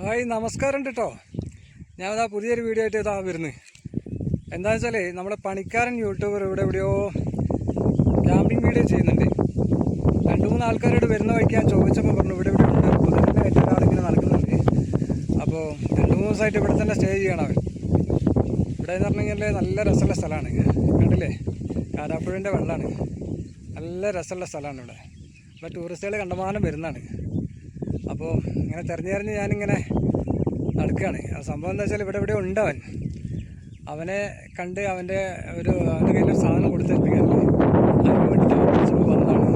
Hi നമസ്കാരം കേട്ടോ ഞാനതാ പുതിയൊരു വീഡിയോ ആയിട്ട് ഇതാ വരുന്നത് എന്താണെന്ന് വെച്ചാൽ നമ്മുടെ പണിക്കാരൻ യൂട്യൂബർ ഇവിടെ എവിടെയോ ക്യാമ്പിംഗ് വീഡിയോ ചെയ്യുന്നുണ്ട്. രണ്ട് മൂന്ന് ആൾക്കാരോട് വരുന്ന വഴിക്ക് ഞാൻ ചോദിച്ചപ്പോൾ പറഞ്ഞു ഇവിടെ ഇവിടെ ഉണ്ട്. കുതിരന്റെ ആളിങ്ങനെ നടക്കുന്നുണ്ട്. അപ്പോൾ രണ്ട് മൂന്ന് ദിവസമായിട്ട് ഇവിടെ തന്നെ സ്റ്റേ ചെയ്യണം അവൻ. ഇവിടെ എന്ന് പറഞ്ഞു കഴിഞ്ഞാൽ നല്ല രസമുള്ള സ്ഥലമാണ്. കണ്ടില്ലേ? കാരാപ്പുഴന്റെ വെള്ളമാണ് നല്ല രസമുള്ള സ്ഥലമാണ് ഇവിടെ. ഇവിടെ ടൂറിസ്റ്റുകൾ കണ്ടമാനം വരുന്നതാണ്. അപ്പോൾ ഇങ്ങനെ തെരഞ്ഞെറിഞ്ഞ് തെരഞ്ഞ് ഞാനിങ്ങനെ നടക്കുകയാണ്. സംഭവം എന്താ വെച്ചാൽ ഇവിടെ ഇവിടെ ഉണ്ട് അവൻ. അവനെ കണ്ട് അവന്റെ ഒരു അവന്റെ കയ്യിൽ ഒരു സാധനം കൊടുത്തേൽപ്പിക്കാറുണ്ട് അതിന് വേണ്ടിയിട്ട് വിളിച്ചപ്പോൾ വന്നതാണ്.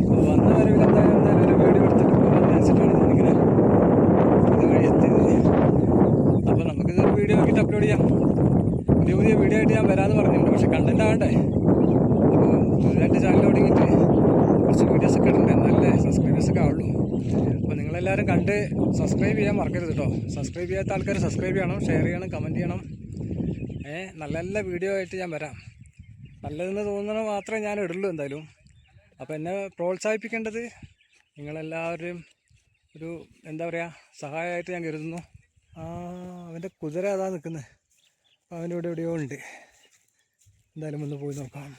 അപ്പോൾ വന്ന വരവിൽ എന്തായാലും എന്തായാലും ഒരു വീഡിയോ എടുത്തിട്ട് പോകാമെന്ന് വെച്ചിട്ടാണ് ഞാനിങ്ങനെ ഇതുവഴി എത്തിയത്. അപ്പോൾ നമുക്കിതൊരു വീഡിയോ നോക്കിയിട്ട് അപ്ലോഡ് ചെയ്യാം. പുതിയ പുതിയ വീഡിയോ ആയിട്ട് ഞാൻ വരാമെന്ന് പറഞ്ഞിട്ടുണ്ട്. പക്ഷേ കണ്ടന്റ് ആവണ്ടേ അപ്പോൾ പുതുതായിട്ട് ചാനൽ തുടങ്ങിയിട്ട് കുറച്ച് വീഡിയോസ് ഒക്കെ ഇടണ്ടേ എന്നാലേ സബ്സ്ക്രൈബേഴ്സ് ഒക്കെ ആവുള്ളൂ നിങ്ങളെല്ലാവരും കണ്ട് സബ്സ്ക്രൈബ് ചെയ്യാൻ മറക്കരുത് കേട്ടോ സബ്സ്ക്രൈബ് ചെയ്യാത്ത ആൾക്കാർ സബ്സ്ക്രൈബ് ചെയ്യണം ഷെയർ ചെയ്യണം കമന്റ് ചെയ്യണം. ഏ നല്ല നല്ല വീഡിയോ ആയിട്ട് ഞാൻ വരാം. നല്ലതെന്ന് തോന്നുന്നത് മാത്രമേ ഞാൻ ഇടുള്ളൂ എന്തായാലും. അപ്പോൾ എന്നെ പ്രോത്സാഹിപ്പിക്കേണ്ടത് നിങ്ങളെല്ലാവരും ഒരു എന്താ പറയുക സഹായമായിട്ട് ഞാൻ കരുതുന്നു. ആ അവന്റെ കുതിര അതാ നിൽക്കുന്നത് അവന്റെ ഇവിടെ എവിടെയോ ഉണ്ട്. എന്തായാലും ഒന്ന് പോയി നോക്കാം.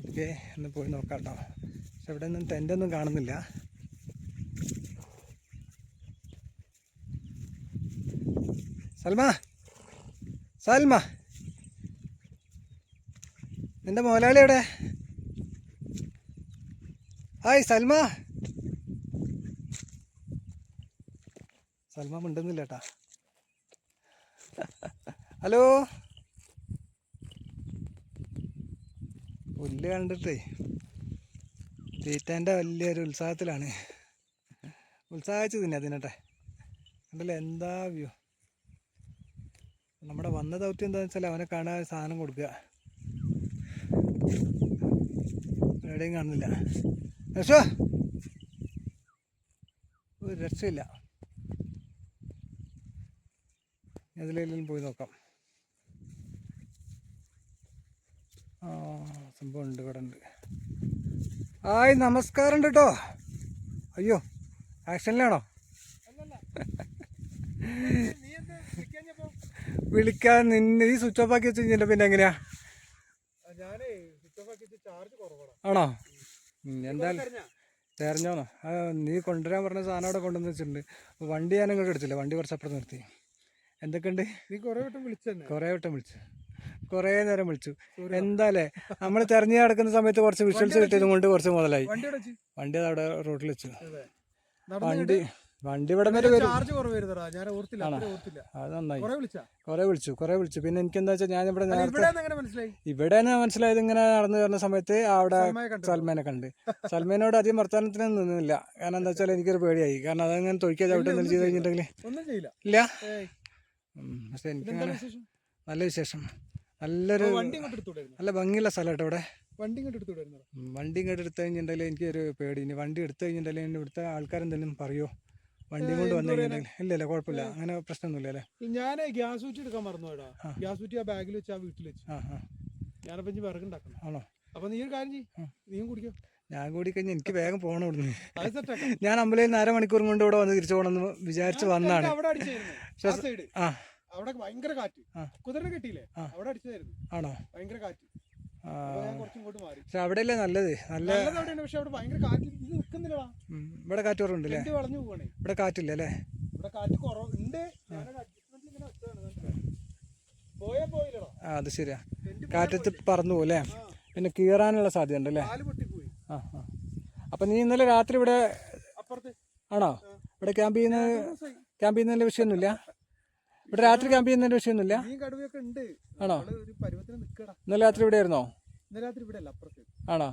ഓക്കെ ഒന്ന് പോയി നോക്കാം കേട്ടോ പക്ഷെ ഇവിടെ നിന്ന് ടെന്റൊന്നും കാണുന്നില്ല. സൽമ. സൽമ. നിന്റെ മുതലാളി എവിടെ? ഹായ് സൽമ. സൽമ മിണ്ടുന്നില്ല കേട്ടാ ഹലോ? പുല്ല് കണ്ടിട്ടേ തീറ്റേന്റെ വലിയൊരു ഉത്സാഹത്തിലാണ്. ഉത്സാഹിച്ചു തിന്നെ അതിനട്ടെ കണ്ടല്ലേ? എന്താ വ്യൂ? നമ്മുടെ വന്ന ദൗത്യം എന്താണെന്ന് വെച്ചാൽ അവനെ കാണാൻ സാധനം കൊടുക്കുക. എവിടെയും കാണുന്നില്ല. രക്ഷോ! ഒരു രക്ഷയില്ല. അതിലെല്ലാം പോയി നോക്കാം. ആ സംഭവം ഉണ്ട് ഇവിടെ ഉണ്ട്. ഹായ് നമസ്കാരം ഉണ്ട് കേട്ടോ അയ്യോ ആക്ഷനിലാണോ? വിളിക്കാൻ നിന്ന് ഈ സ്വിച്ച് ഓഫ് ആക്കി വെച്ച് കഴിഞ്ഞാൽ പിന്നെ എങ്ങനെയാ? ആണോ? എന്തായാലും തെരഞ്ഞോന്നോ. നീ കൊണ്ടുവരാൻ പറഞ്ഞ സാധനം അവിടെ കൊണ്ടുവന്ന് വെച്ചിട്ടുണ്ട്. വണ്ടി ഞാൻ ഇങ്ങോട്ട് എടുത്തില്ല. വണ്ടി കുറച്ച് അപ്പുറത്ത് നിർത്തി. എന്തൊക്കെയുണ്ട്? നീ കുറെ വട്ടം വിളിച്ചു കുറേ വട്ടം വിളിച്ചു. കുറേ നേരം വിളിച്ചു. എന്താലേ നമ്മൾ തെരഞ്ഞു നടക്കുന്ന സമയത്ത് കുറച്ച് വിഷ്വൽസ് കിട്ടിയതും കൊണ്ട് കുറച്ച് മുതലായി. വണ്ടി അവിടെ റോഡിൽ വെച്ചു. വണ്ടി വണ്ടി ഇവിടെ വരെ വരും. ചാർജ് കുറവായിരുന്നടാ ഞാൻ ഓർത്തില്ല. അത്രയും ഓർത്തില്ല. അത് നന്നായി. കുറെ വിളിച്ചാ? കുറേ വിളിച്ചു കുറേ വിളിച്ചു. പിന്നെ എനിക്ക് എന്താ വെച്ചാൽ ഞാൻ ഇവിടെ നേരത്തെ ഇവിടെ മനസ്സിലായി? ഇവിടെ മനസ്സിലായത് ഇങ്ങനെ നടന്നു വരുന്ന സമയത്ത് അവിടെ സൽമാനെ കണ്ട്. സൽമാനോട് അധികം വർത്തമാനത്തിന് നിന്നില്ല. കാരണം എന്താ വെച്ചാൽ എനിക്കൊരു പേടിയായി. കാരണം അതങ്ങനെ തൊഴിക്കാൻ ചവിട്ടി എന്തെങ്കിലും ചെയ്ത് കഴിഞ്ഞിട്ടുണ്ടെങ്കിൽ ഇല്ല. പക്ഷെ എനിക്ക് നല്ല വിശേഷം. നല്ലൊരു നല്ല ഭംഗിയുള്ള സ്ഥലം കേട്ടോ ഇവിടെ. വണ്ടി ഇങ്ങോട്ട് വണ്ടി ഇങ്ങോട്ട് എടുത്തു കഴിഞ്ഞിട്ടുണ്ടെങ്കിൽ എനിക്കൊരു പേടി. ഇനി വണ്ടി എടുത്തു കഴിഞ്ഞിട്ടുണ്ടെങ്കിൽ ഇവിടുത്തെ ആൾക്കാരെന്തെങ്കിലും പറയുമോ വണ്ടി കൊണ്ട് വന്നു കഴിഞ്ഞിട്ടുണ്ടെങ്കിൽ ഇല്ല ഇല്ല കുഴപ്പമില്ല. അങ്ങനെ പ്രശ്നമൊന്നുമില്ല അല്ലേ? ഞാൻ ഗ്യാസ് കുറ്റി എടുക്കാൻ മറന്നു പോയടാ. ഗ്യാസ് കുറ്റി ആ ബാഗിൽ വെച്ച് ആ വീട്ടിൽ വെച്ച്. ഞാനപ്പം ഇനി വിറകുണ്ടാക്കണം ആണോ? അപ്പൊ നീ ഒരു കാര്യം ചെയ്യ്. നീയും കുടിക്കോ. ഞാൻ കൂടി കഴിഞ്ഞാൽ എനിക്ക് വേഗം പോകണം ഇവിടുന്ന്. ഞാൻ അമ്പലയിൽ നിന്ന് അരമണിക്കൂർ കൊണ്ട് ഇവിടെ വന്ന് തിരിച്ചു പോകണമെന്ന് വിചാരിച്ച് വന്നാണ് ആ അവിടെ ഭയങ്കര കാറ്റ്. കുതിരനെ കിട്ടിയില്ലേ? അവിടെ അടിച്ചതായിരുന്നു. ആണോ? ഭയങ്കര കാറ്റ്. ഞാൻ കുറച്ചും ഇങ്ങോട്ട് മാറി. പക്ഷെ അവിടെയല്ലേ നല്ലത്? നല്ല പക്ഷെ അവിടെ ഭയങ്കര കാറ്റ്. ഇവിടെ കാറ്റ് കുറവുണ്ട് അല്ലേ വളഞ്ഞു പോവാണേ? ഇവിടെ കാറ്റില്ല അല്ലേ? ഇവിടെ കാറ്റ് ആ അത് ശരിയാ. കാറ്റത്ത് പറന്നു പോലെ പിന്നെ കീറാനുള്ള സാധ്യത ഉണ്ട് അല്ലേ? കാൽ ആ ആ. അപ്പം നീ ഇന്നലെ രാത്രി ഇവിടെ ആണോ? ഇവിടെ ക്യാമ്പ് ചെയ്യുന്ന. ക്യാമ്പ് ചെയ്യുന്നതിന്റെ വിഷയമൊന്നുമില്ല? ഇവിടെ രാത്രി ക്യാമ്പ് ചെയ്യുന്നതിന്റെ വിഷയമൊന്നുമില്ല? ആണോ? ഇന്നലെ രാത്രി ഇവിടെ ആയിരുന്നോ? ഇന്നലെ രാത്രി ഇവിടെ അല്ല അപ്പുറത്ത്. ആണോ?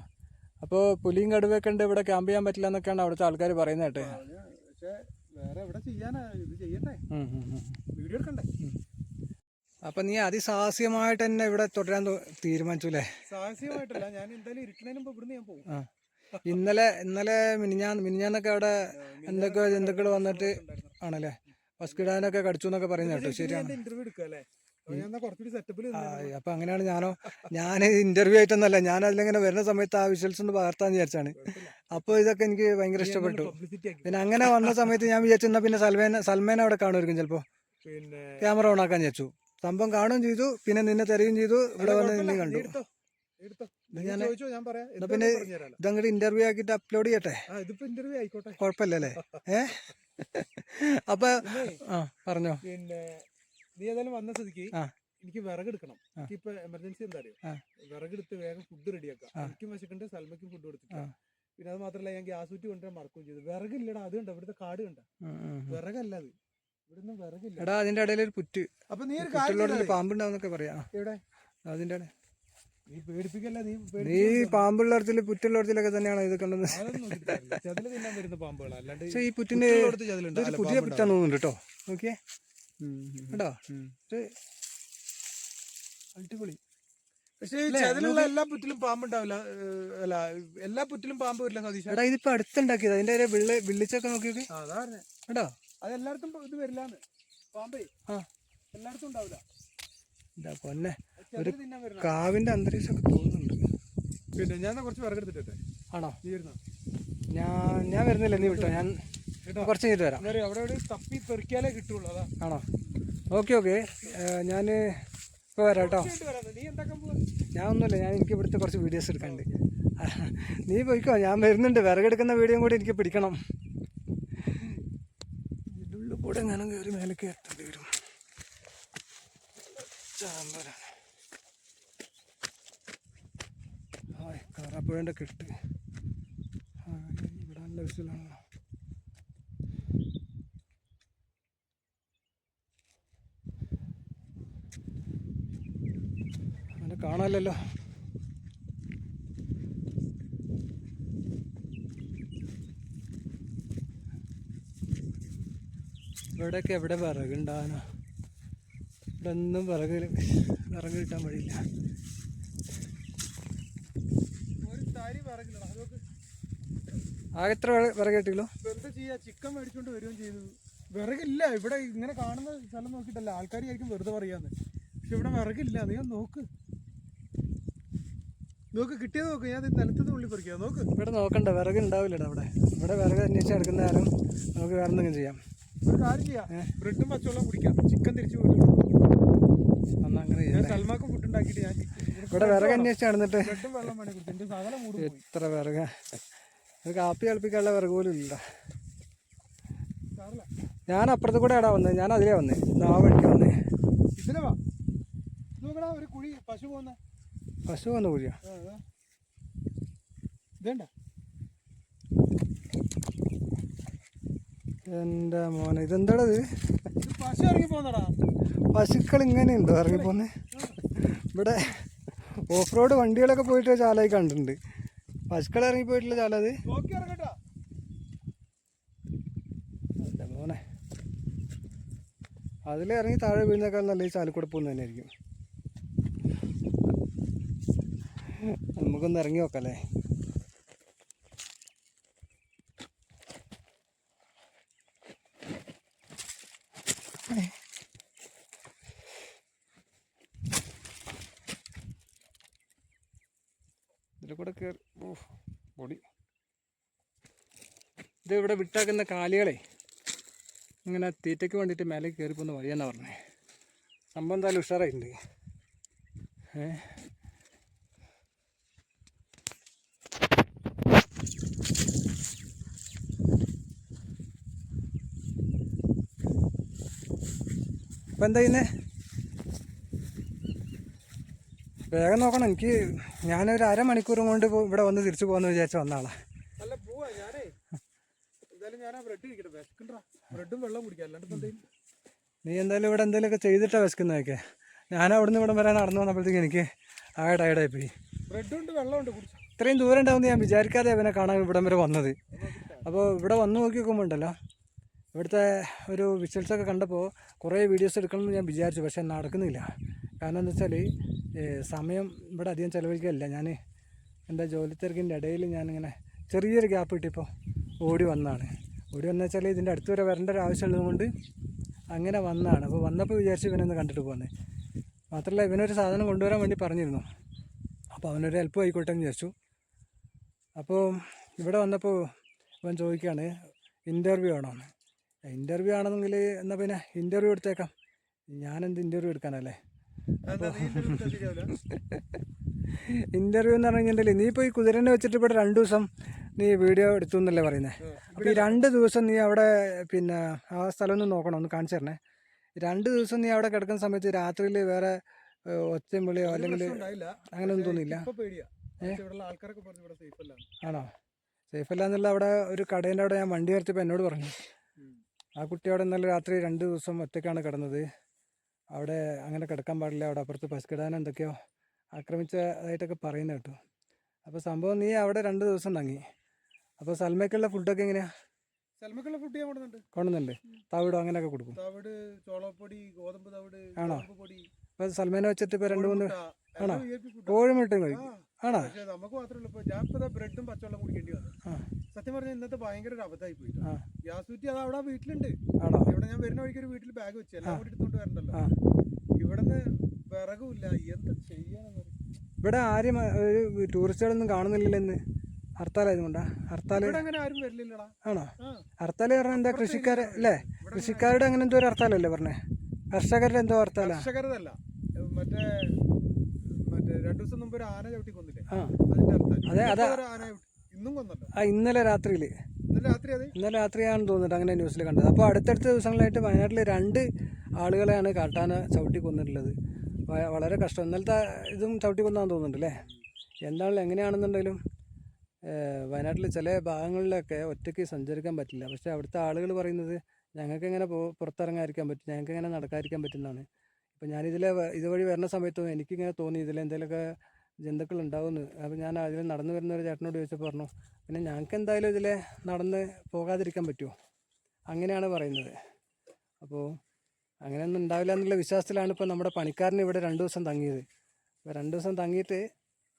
അപ്പോൾ പുലിയും കടുവയൊക്കെ ഉണ്ട് ഇവിടെ ക്യാമ്പ് ചെയ്യാൻ പറ്റില്ല എന്നൊക്കെയാണ് അവിടുത്തെ ആൾക്കാർ പറയുന്നത് കേട്ടെ. വേറെ എവിടെ ചെയ്യാനാ ഇത്. വീഡിയോ എടുക്കണ്ടേ? അപ്പം നീ അതിസാഹസികമായിട്ട് തന്നെ ഇവിടെ തുടരാൻ തീരുമാനിച്ചു അല്ലേ? ഞാൻ എന്തായാലും ഇവിടുന്ന് ഞാൻ പോകും ഇന്നലെ ഇന്നലെ മിനിഞ്ഞാന്ന് മിനിഞ്ഞാന്നൊക്കെ അവിടെ എന്തൊക്കെ ജന്തുക്കൾ വന്നിട്ട് ആണല്ലേ? ഫസ്റ്റ് കിടാനൊക്കെ കടിച്ചു എന്നൊക്കെ പറയുന്ന കേട്ടോ ശരിയാണ്. ഇന്റർവ്യൂ എടുക്കുക അല്ലേ? അപ്പൊ അങ്ങനെയാണ് ഞാനോ ഞാൻ ഇന്റർവ്യൂ ആയിട്ടൊന്നല്ല ഞാൻ അതിലിങ്ങനെ വരുന്ന സമയത്ത് ആ വിഷ്വൽസ് ഒന്ന് പകർത്താന്ന് വിചാരിച്ചാണ്. അപ്പോൾ ഇതൊക്കെ എനിക്ക് ഭയങ്കര ഇഷ്ടപ്പെട്ടു. പിന്നെ അങ്ങനെ വന്ന സമയത്ത് ഞാൻ വിചാരിച്ചു എന്നാ പിന്നെ സൽമേന സൽമേന അവിടെ കാണുമായിരിക്കും ചിലപ്പോൾ പിന്നെ ക്യാമറ ഓൺ ആക്കാൻ വിചാരിച്ചു. സംഭവം കാണുകയും ചെയ്തു പിന്നെ നിന്നെ തെരയും ചെയ്തു ഇവിടെ വന്ന് നിന്നെ കണ്ടു. പിന്നെ ഇതങ്ങട് ഇതങ്ങോട്ട് ഇന്റർവ്യൂ ആക്കിട്ട് അപ്ലോഡ് ചെയ്യട്ടെ കുഴപ്പമില്ലല്ലേ? ഏ? അപ്പൊ ആ പറഞ്ഞോ. പിന്നെ നീ ഏതായാലും വന്ന സ്ഥിതിക്ക് എനിക്ക് വിറകെടുക്കണം. എനിക്കിപ്പൊ എമർജൻസി എന്താ അറിയോ. വിറകെടുത്ത് വേഗം ഫുഡ് റെഡിയാക്കാം. എനിക്കും വിശക്കുണ്ട് സൽമയ്ക്കും ഫുഡ് കൊടുത്തിട്ട്. പിന്നെ അത് മാത്രല്ല ഞാൻ ഗ്യാസ് ഊറ്റി കൊണ്ടുവരാൻ മറക്കുകയും ചെയ്തു. വിറകില്ലടാ അത് കണ്ട? ഇവിടുത്തെ കാട് കണ്ട. വിറകല്ല അത്. ഇവിടുന്ന് വിറകില്ല. എടാ അതിന്റെ ഇടയിൽ ഒരു പുറ്റ്. അപ്പൊ നീ ഒരു കാര്യം പാമ്പ് ഉണ്ടാവുന്നൊക്കെ. പാമ്പുണ്ടാവുന്നൊക്കെ പറയാ. എവിടെ? അതിന്റെ ഇടയിൽ. നീ പേടിപ്പിക്കല്ല? നീ നീ. പാമ്പുള്ളിടത്തിൽ പുറ്റുള്ളിടത്തിലൊക്കെ തന്നെയാണ് ഇത് കണ്ടത്? ചതിൽ തിന്നാൻ വരുന്ന പാമ്പുകളാ. അല്ലാണ്ട് ഈ പുറ്റിന്റെ പുതിയ. പുറ്റാന്ന് തോന്നുന്നുണ്ട് കേട്ടോ. നോക്കിയേ. ഉം, കേട്ടോ? അടിപൊളി. പക്ഷേ? എല്ലാ പുറ്റിലും പാമ്പ് ഉണ്ടാവില്ല അല്ല എല്ലാ പുറ്റിലും പാമ്പ് വരില്ല എടാ ഇതിപ്പോ അടുത്തുണ്ടാക്കിയത്. അതിന്റെ ഒരു വിള്ളി വിള്ളിച്ചൊക്കെ നോക്കിയൊക്കെ ആ, അതാ പറഞ്ഞെ. കേട്ടോ? അത് എല്ലായിടത്തും ഇത് വരില്ലാന്ന്. പാമ്പേ ആ. എല്ലായിടത്തും ഉണ്ടാവില്ല. പൊന്നെ തിന്നാൻ കാവിന്റെ അന്തരീക്ഷമൊക്കെ തോന്നുന്നുണ്ട്. പിന്നെ ഞാൻ കുറച്ച് വിറകെടുത്തിട്ടെ ആണോ? നീ വരുന്ന? ഞാൻ ഞാൻ വരുന്നില്ല. നീ വിട്ടോ? ഞാൻ കുറച്ച് കഴിഞ്ഞിട്ട് വരാം. എന്താ പറയാ അവിടെ ഒരു തപ്പി പെറുക്കിയാലേ കിട്ടുള്ളൂ അതാ. ആണോ? Okay okay. ഞാൻ ഇപ്പോൾ വരാം കേട്ടോ. ഞാൻ ഒന്നുമില്ല ഞാൻ എനിക്ക് ഇവിടുത്തെ കുറച്ച് വീഡിയോസ് എടുക്കാനുണ്ട്. നീ പോയിക്കോ ഞാൻ വരുന്നുണ്ട്. വിറകെടുക്കുന്ന വീഡിയോ കൂടി എനിക്ക് പിടിക്കണം. ഇതിനുള്ളിൽ കൂടെ ഞാനും കയറി മേലെ കയറേണ്ടി വരും. ചാമ്പരാണ് കാറാപ്പുഴന്റെ കെട്ട്. ഇവിടെ നല്ല വിസിലാണല്ലോ അവനെ കാണാമല്ലോ ഇവിടെയൊക്കെ എവിടെ വിറകുണ്ടാകാനോ ഇവിടെ ഒന്നും വിറക് വിറക് കിട്ടാൻ വഴിയില്ല. ആകെത്ര ആകെ എത്ര വിറക് കിട്ടിയല്ലോ എന്താ ചെയ്യാ? ചിക്കൻ മേടിച്ചോണ്ട് വരികയും ചെയ്തു. വിറകില്ല ഇവിടെ ഇങ്ങനെ കാണുന്ന സ്ഥലം നോക്കിയിട്ടല്ല. ആൾക്കാർ ആയിരിക്കും വെറുതെ പറയാന്ന്. പക്ഷെ ഇവിടെ വിറകില്ല നീ നോക്ക്. നോക്ക് കിട്ടിയത് നോക്ക്. ഞാൻ നിലത്തുനിന്ന് ഉള്ളി പറിക്കാം. നോക്ക്. ഇവിടെ നോക്കണ്ട വിറക് ഉണ്ടാവില്ലടാ അവിടെ. ഇവിടെ വിറക് അന്വേഷിച്ച് എടുക്കുന്ന കാലം നമുക്ക് വേറെ എന്തെങ്കിലും ചെയ്യാം. ഒരു കാര്യം ചെയ്യാം. ബ്രെഡും പച്ചവെള്ളം കുടിക്കാം. ചിക്കൻ തിരിച്ചു വീട്ടിൽ അന്ന് അങ്ങനെ ഞാൻ ചെയ്യാം സൽമാക്ക് ഫുഡ് ഉണ്ടാക്കിയിട്ട് ഞാൻ ഇവിടെ വിറക് അന്വേഷിച്ച് നടന്നിട്ട്. ബ്രെഡും വെള്ളം വേണേ എത്ര വിറക? ഒരു കാപ്പി കളിപ്പിക്കാനുള്ള വിറക് പോലും ഇല്ല ഞാൻ അപ്പുറത്ത് കൂടെ ആടാ വന്നത് ഞാൻ അതിലേ വന്നേ. ആ വഴിക്ക് വന്നേ. ഇതിലെ വാ. നോക്കടാ ഒരു കുഴി പശു പോകുന്ന. പശു വന്ന കുഴിയാ ഇതേണ്ട. എന്റെ മോനെ? ഇതെന്താടത്? ഇത് പശു ഇറങ്ങി പോകുന്നടാ പശുക്കൾ ഇങ്ങനെ ഉണ്ടോ ഇറങ്ങിപ്പോന്നെ ഇവിടെ ഓഫ് റോഡ് വണ്ടികളൊക്കെ പോയിട്ട് ചാലായി കണ്ടിട്ടുണ്ട്. പശുക്കൾ ഇറങ്ങി പോയിട്ടുള്ള ചാല അത് നോക്കി ഇറങ്ങട്ടാ. എന്റെ മോനെ. അതിലിറങ്ങി താഴെ വീഴുന്നേക്കാൾ നല്ല ഈ ചാലിക്കൂടെ പോകുന്ന തന്നെയായിരിക്കും. നമുക്കൊന്ന് ഇറങ്ങി നോക്കല്ലേ? ഇത് ഇവിടെ വിട്ടാക്കുന്ന കാലികളെ ഇങ്ങനെ തീറ്റയ്ക്ക് വേണ്ടിയിട്ട് മേലെ കയറിപ്പോന്ന് വഴിയെന്നാണ് വഴിയെന്നാ പറഞ്ഞേ. സംഭവം എന്തായാലും ഉഷാറായിട്ടുണ്ട്. ഏ? ഇപ്പം എന്താ ചെയ്യുന്നത് വേഗം നോക്കണം. എനിക്ക് ഞാനൊരു അരമണിക്കൂർ കൊണ്ട് ഇവിടെ വന്ന് തിരിച്ചു പോകാമെന്ന് വിചാരിച്ച വന്ന ആളാ നീ എന്തായാലും ഇവിടെ എന്തെങ്കിലുമൊക്കെ ചെയ്തിട്ടാ വിശക്കുന്നതൊക്കെ. ഞാൻ അവിടുന്ന് വരാൻ വരെ നടന്നു വന്നപ്പോഴത്തേക്ക് എനിക്ക് ആകെ ടയർഡായി പോയി ഇത്രയും ദൂരം ഉണ്ടാവുമെന്ന് ഞാൻ വിചാരിക്കാതെ അവനെ കാണാൻ ഇവിടം വരെ വന്നത്. അപ്പോൾ ഇവിടെ വന്ന് നോക്കി നോക്കുമ്പോൾ ഉണ്ടല്ലോ. ഇവിടുത്തെ ഒരു വിഷ്വൽസൊക്കെ കണ്ടപ്പോൾ കുറേ വീഡിയോസ് എടുക്കണമെന്ന് ഞാൻ വിചാരിച്ചു പക്ഷേ നടക്കുന്നില്ല. കാരണം എന്താ വെച്ചാൽ സമയം ഇവിടെ അധികം ചിലവഴിക്കില്ല ഞാൻ എന്റെ ജോലി തിരക്കിന്റെ ഇടയിൽ ഞാനിങ്ങനെ ചെറിയൊരു ഗ്യാപ്പ് കിട്ടിയപ്പോൾ ഓടി വന്നതാണ് ഓടി വന്നു വെച്ചാൽ ഇതിന്റെ അടുത്ത് വരെ വരേണ്ട ഒരു ആവശ്യമുള്ളതുകൊണ്ട് അങ്ങനെ വന്നതാണ് അപ്പോൾ വന്നപ്പോൾ വിചാരിച്ചു ഇവനൊന്ന് കണ്ടിട്ട് പോകുന്നത് മാത്രമല്ല ഇവനൊരു സാധനം കൊണ്ടുവരാൻ വേണ്ടി പറഞ്ഞിരുന്നു. അപ്പോൾ അവനൊരു ഹെൽപ്പ് ആയിക്കോട്ടെ എന്ന് വിചാരിച്ചു. അപ്പോൾ ഇവിടെ വന്നപ്പോൾ ഇവൻ ചോദിക്കുകയാണ് ഇന്റർവ്യൂ ആണോന്ന് ഇന്റർവ്യൂ ആണെന്നെങ്കിൽ എന്നാ പിന്നെ ഇന്റർവ്യൂ എടുത്തേക്കാം. ഞാനെന്ത് ഇന്റർവ്യൂ എടുക്കാനല്ലേ? ഇന്റർവ്യൂ interview ഇന്റർവ്യൂ എന്ന് പറഞ്ഞാൽ നീ ഇപ്പോൾ ഈ കുതിരനെ വെച്ചിട്ട് ഇവിടെ രണ്ട് ദിവസം നീ വീഡിയോ എടുത്തു എന്നല്ലേ പറയുന്നത് അപ്പോൾ ഈ രണ്ട് ദിവസം നീ അവിടെ പിന്നെ ആ സ്ഥലം ഒന്ന് നോക്കണം ഒന്ന് കാണിച്ചു തരണേ. രണ്ട് ദിവസം നീ അവിടെ കിടക്കുന്ന സമയത്ത് രാത്രിയിൽ വേറെ ഒച്ചയും വിളിയോ അല്ലെങ്കിൽ അങ്ങനെ ഒന്നും തോന്നില്ല തോന്നിയില്ല? ആണോ? സേഫ് അല്ല എന്നുള്ള അവിടെ ഒരു കടേന്റെ അവിടെ ഞാൻ വണ്ടി നിർത്തിയപ്പോൾ എന്നോട് പറഞ്ഞു. ആ കുട്ടി അവിടെ ഇന്നലെ രാത്രി രണ്ട് ദിവസം ഒറ്റയ്ക്കാണ് കിടന്നത്. അവിടെ അങ്ങനെ കിടക്കാൻ പാടില്ല. അവിടെ അപ്പുറത്ത് പശുക്കിടാൻ എന്തൊക്കെയോ ആക്രമിച്ചതായിട്ടൊക്കെ പറയുന്ന കേട്ടോ. അപ്പോൾ സംഭവം നീ അവിടെ രണ്ട് ദിവസം തങ്ങി. അപ്പോൾ സൽമയ്ക്കുള്ള ഫുഡൊക്കെ എങ്ങനെയാ? സൽമയ്ക്കുള്ള ഫുഡ് ഞാൻ കൊണ്ടുവന്നുണ്ട് കൊണ്ടുവന്നുണ്ട് തവിടോ അങ്ങനെയൊക്കെ കൊടുക്കും. തവിട് ചോളപ്പൊടി ഗോതമ്പ് തവിട് ആണോ? പൊടി. സൽമേനെ വെച്ചിട്ട് ഇപ്പോൾ രണ്ട് മൂന്ന് ആണോ? കോഴിമുട്ടയും കഴിക്കും. ആണോ? പക്ഷേ നമുക്ക് മാത്രമല്ല ഇപ്പൊ ഞാൻ ഇപ്പൊ ബ്രെഡും പച്ചവെള്ളം കുടിക്കേണ്ടി വന്നു സത്യം പറഞ്ഞാൽ ഇന്നത്തെ ഭയങ്കര ഒരു അബദ്ധമായി പോയി ഗ്യാസ് കുറ്റി അത് അവിടെ വീട്ടിലുണ്ട്. ഇവിടെ ഞാൻ വരുന്ന വഴിക്ക് ഒരു വീട്ടിൽ ബാഗ് വെച്ച് എല്ലാം കൂടി എടുത്തോണ്ട് വരണ്ടല്ലോ. ഇവിടുന്ന് വിറകുമില്ല എന്താ ചെയ്യാനെന്ന് ഇവിടെ ആരും ഒരു ടൂറിസ്റ്റുകളൊന്നും കാണുന്നില്ലല്ലോ ഹർത്താലായതുകൊണ്ടാ. ഹർത്താൽ ആണോ? ഹർത്താൽ പറഞ്ഞ പറഞ്ഞാൽ എന്താ കൃഷിക്കാര് അല്ലേ? കൃഷിക്കാരുടെ അങ്ങനെ എന്തോ ഒരു ഹർത്താലല്ലേ പറഞ്ഞേ? കർഷകരുടെ എന്തോ ഹർത്താലാ? കർഷകരല്ല മറ്റേ ദിവസം മുമ്പ് ഒരു ആന ചവിട്ടി കൊന്നില്ലേ? അതെ അതെ, ഇന്നും കൊന്നല്ലോ? ആ ഇന്നലെ രാത്രിയിൽ ഇന്നലെ രാത്രിയാണെന്ന് തോന്നുന്നുണ്ട് അങ്ങനെ ന്യൂസിൽ കണ്ടത്. അപ്പോൾ അടുത്തടുത്ത ദിവസങ്ങളായിട്ട് വയനാട്ടിൽ രണ്ട് ആളുകളെയാണ് കാട്ടാന ചവിട്ടി കൊന്നിട്ടുള്ളത്. വളരെ കഷ്ടം. ഇന്നലത്തെ ഇതും ചവിട്ടി കൊന്നാന്ന് തോന്നുന്നുണ്ട് അല്ലേ എന്താണ് എങ്ങനെയാണെന്നുണ്ടെങ്കിലും വയനാട്ടിൽ ചില ഭാഗങ്ങളിലൊക്കെ ഒറ്റയ്ക്ക് സഞ്ചരിക്കാൻ പറ്റില്ല. പക്ഷേ അവിടുത്തെ ആളുകൾ പറയുന്നത് ഞങ്ങൾക്ക് എങ്ങനെ പോ പുറത്തിറങ്ങാതിരിക്കാൻ പറ്റും? ഞങ്ങൾക്ക് എങ്ങനെ നടക്കാതിരിക്കാൻ പറ്റുന്നതാണ് ഇപ്പം ഞാനിതിലെ വ- ഇതുവഴി വരുന്ന സമയത്തും എനിക്കിങ്ങനെ തോന്നി ഇതിൽ എന്തെങ്കിലുമൊക്കെ ജന്തുക്കൾ ഉണ്ടാവുമെന്ന് അപ്പോൾ ഞാൻ അതിൽ നടന്നു വരുന്ന ഒരു ചേട്ടനോട് ചോദിച്ചപ്പോൾ പറഞ്ഞു പിന്നെ ഞങ്ങൾക്ക് എന്തായാലും ഇതിലെ നടന്ന് പോകാതിരിക്കാൻ പറ്റുമോ അങ്ങനെയാണ് പറയുന്നത്. അപ്പോൾ അങ്ങനെയൊന്നും ഉണ്ടാവില്ല എന്നുള്ള വിശ്വാസത്തിലാണ് ഇപ്പോൾ നമ്മുടെ പണിക്കാരൻ ഇവിടെ രണ്ട് ദിവസം തങ്ങിയത്. അപ്പോൾ രണ്ട് ദിവസം തങ്ങിയിട്ട്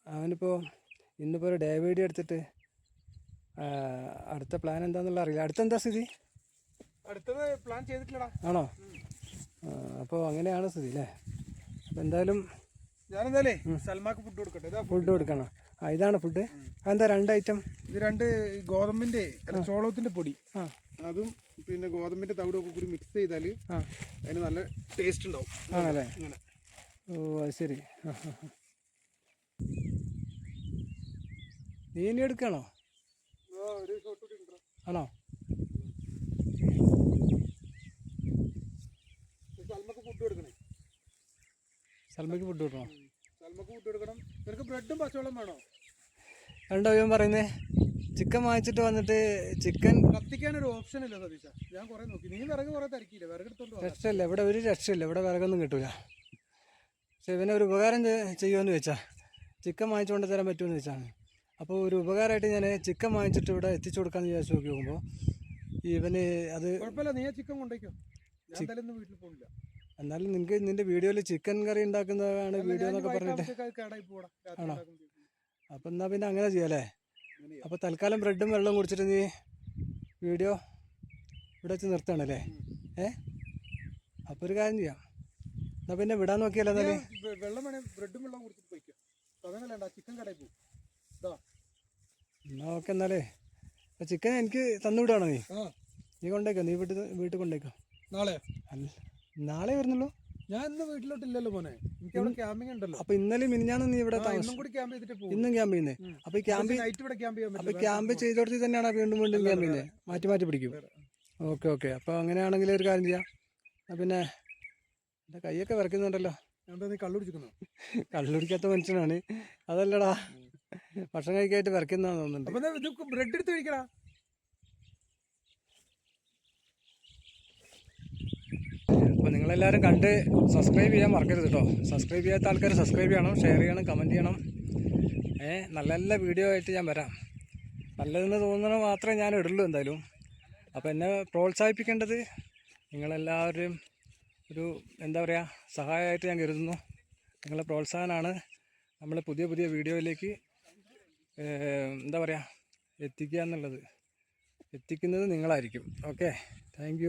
അവനിപ്പോൾ ഇന്നിപ്പോൾ ഒരു ഡേ വീഡിയോ എടുത്തിട്ട് അടുത്ത പ്ലാൻ എന്താണെന്നുള്ള അറിയില്ല. അടുത്തെന്താ സ്ഥിതി? അടുത്തത് പ്ലാൻ ചെയ്തിട്ടില്ലടാ. ആണോ? അപ്പോൾ അങ്ങനെയാണ് സ്ഥിതി അല്ലേ അപ്പോൾ എന്തായാലും ഞാനെന്തായാലേ സൽമാക്ക് ഫുഡ് കൊടുക്കട്ടെ. ഫുഡ് കൊടുക്കണം. ആ ഇതാണ് ഫുഡ് എന്താ രണ്ട് ഐറ്റം ഇത് രണ്ട് ഗോതമ്പിന്റെ ചോളത്തിന്റെ പൊടി. ആ. അതും പിന്നെ ഗോതമ്പിന്റെ തവിടും ഒക്കെ കൂടി മിക്സ് ചെയ്താൽ അതിന് നല്ല ടേസ്റ്റ് ഉണ്ടാവും. ആണല്ലേ? ഓ അത് ശരി. നീ ഇനി എടുക്കണോ? ആണോ സൽമക്ക് ഫുഡ് കൊടുക്കണേ. സൽമയ്ക്ക് ഫുഡ് കൊടുക്കണോ? സൽമക്ക് ഫുഡ് കൊടുക്കണം. നിനക്ക് ബ്രെഡും പച്ചവെള്ളം വേണോ? രണ്ടോ ഞാൻ പറയുന്നേ ചിക്കൻ വാങ്ങിച്ചിട്ട് വന്നിട്ട് ചിക്കൻ കത്തിക്കാൻ ഒരു ഓപ്ഷൻ ഇല്ല സതീശ. ഞാൻ കുറെ നോക്കി. നീ വിറക് കുറെ തിരക്കിയില്ല വിറക് എടുത്തോണ്ട് വാ. രക്ഷയില്ല. ഇവിടെ ഒരു രക്ഷയില്ല. ഇവിടെ വിറകൊന്നും കിട്ടൂല. പക്ഷെ ഇവനെ ഒരു ഉപകാരം ചെയ്യുമെന്ന് വെച്ചാൽ ചിക്കൻ വാങ്ങിച്ചുകൊണ്ട് തരാൻ പറ്റുമെന്ന് വെച്ചാണ് അപ്പോൾ ഒരു ഉപകാരമായിട്ട് ഞാൻ ചിക്കൻ വാങ്ങിച്ചിട്ട് ഇവിടെ എത്തിച്ചു കൊടുക്കാമെന്ന് വിചാരിച്ച് നോക്കി നോക്കുമ്പോൾ ഇവന് അത് കുഴപ്പമില്ല. നീ ചിക്കൻ കൊണ്ടേക്കോ ഞാൻ വീട്ടിൽ പോകില്ല എന്നാലും നിനക്ക് നിന്റെ വീഡിയോയിൽ ചിക്കൻ കറി ഉണ്ടാക്കുന്നതാണ് വീഡിയോ എന്നൊക്കെ പറഞ്ഞിട്ട് ആണോ? അപ്പൊ എന്നാ അപ്പം പിന്നെ അങ്ങനെ ചെയ്യാല്ലേ? അപ്പൊ. അപ്പോൾ തൽക്കാലം ബ്രെഡും വെള്ളവും കുടിച്ചിട്ട് നീ വീഡിയോ ഇവിടെ വെച്ച് നിർത്തണല്ലേ ഏ? അപ്പോൾ ഒരു കാര്യം ചെയ്യാം. എന്നാൽ പിന്നെ വിടാൻ നോക്കിയല്ലോ എന്നാലും? വെള്ളം വേണേ ബ്രെഡും വെള്ളം കുടിച്ചിട്ട് പോയിക്കോ. അതങ്ങനല്ല ചിക്കൻ കടയിൽ പോകും. എന്നാൽ ഓക്കെ എന്നാലേ. അപ്പൊ ചിക്കൻ എനിക്ക് തന്നു വിടുവാണോ നീ നീ കൊണ്ടേക്കോ നീ വീട്ടിൽ വീട്ടിൽ കൊണ്ടേക്കോ. നാളെ അല്ല. നാളെ വരുന്നല്ലോ? ഞാൻ ഇന്ന് വീട്ടിലോട്ടില്ലല്ലോ മോനെ. എനിക്ക് അവിടെ ക്യാമ്പിംഗ് ഉണ്ടല്ലോ. അപ്പൊ ഇന്നലെ മിനിഞ്ഞാന്ന് നീ ഇവിടെ ഇന്നും കൂടി ക്യാമ്പ് ചെയ്തിട്ട് പോകും ഇന്നും ക്യാമ്പ് ചെയ്യുന്നേ? അപ്പൊ ക്യാമ്പ് നൈറ്റ് ഇവിടെ ക്യാമ്പ് ചെയ്യാൻ പറ്റില്ല. ക്യാമ്പ് ചെയ്തോടത്ത് തന്നെയാണ് വീണ്ടും വീണ്ടും ക്യാമ്പ് ചെയ്യുന്നത് മാറ്റി മാറ്റി പിടിക്കും. Okay okay. അപ്പൊ അങ്ങനെയാണെങ്കിൽ ഒരു കാര്യം ചെയ്യാം. പിന്നെ എന്റെ കൈയൊക്കെ വിറക്കുന്നുണ്ടല്ലോ എന്താ നീ കള്ളു കുടിച്ചിരിക്കുന്നോ കള്ളുടിക്കാത്ത മനുഷ്യനാണ്. അതല്ലടാ. ഭക്ഷണം കഴിക്കായിട്ട് തോന്നുന്നുണ്ട്. അപ്പൊ ഇത് ബ്രെഡ് എടുത്ത് കഴിക്കടാ അപ്പോൾ നിങ്ങളെല്ലാവരും കണ്ട് സബ്സ്ക്രൈബ് ചെയ്യാൻ മറക്കരുത് കേട്ടോ സബ്സ്ക്രൈബ് ചെയ്യാത്ത ആൾക്കാർ സബ്സ്ക്രൈബ് ചെയ്യണം ഷെയർ ചെയ്യണം കമന്റ് ചെയ്യണം. ഏ നല്ല നല്ല വീഡിയോ ആയിട്ട് ഞാൻ വരാം. നല്ലതെന്ന് തോന്നുന്നത് മാത്രമേ ഞാൻ ഇടുള്ളൂ എന്തായാലും. അപ്പോൾ എന്നെ പ്രോത്സാഹിപ്പിക്കേണ്ടത് നിങ്ങളെല്ലാവരും ഒരു എന്താ പറയുക സഹായമായിട്ട് ഞാൻ കരുതുന്നു. നിങ്ങളെ പ്രോത്സാഹനമാണ് നമ്മൾ പുതിയ പുതിയ വീഡിയോയിലേക്ക് എന്താ പറയുക എത്തിക്കുക എന്നുള്ളത്. എത്തിക്കുന്നത് നിങ്ങളായിരിക്കും. Okay thank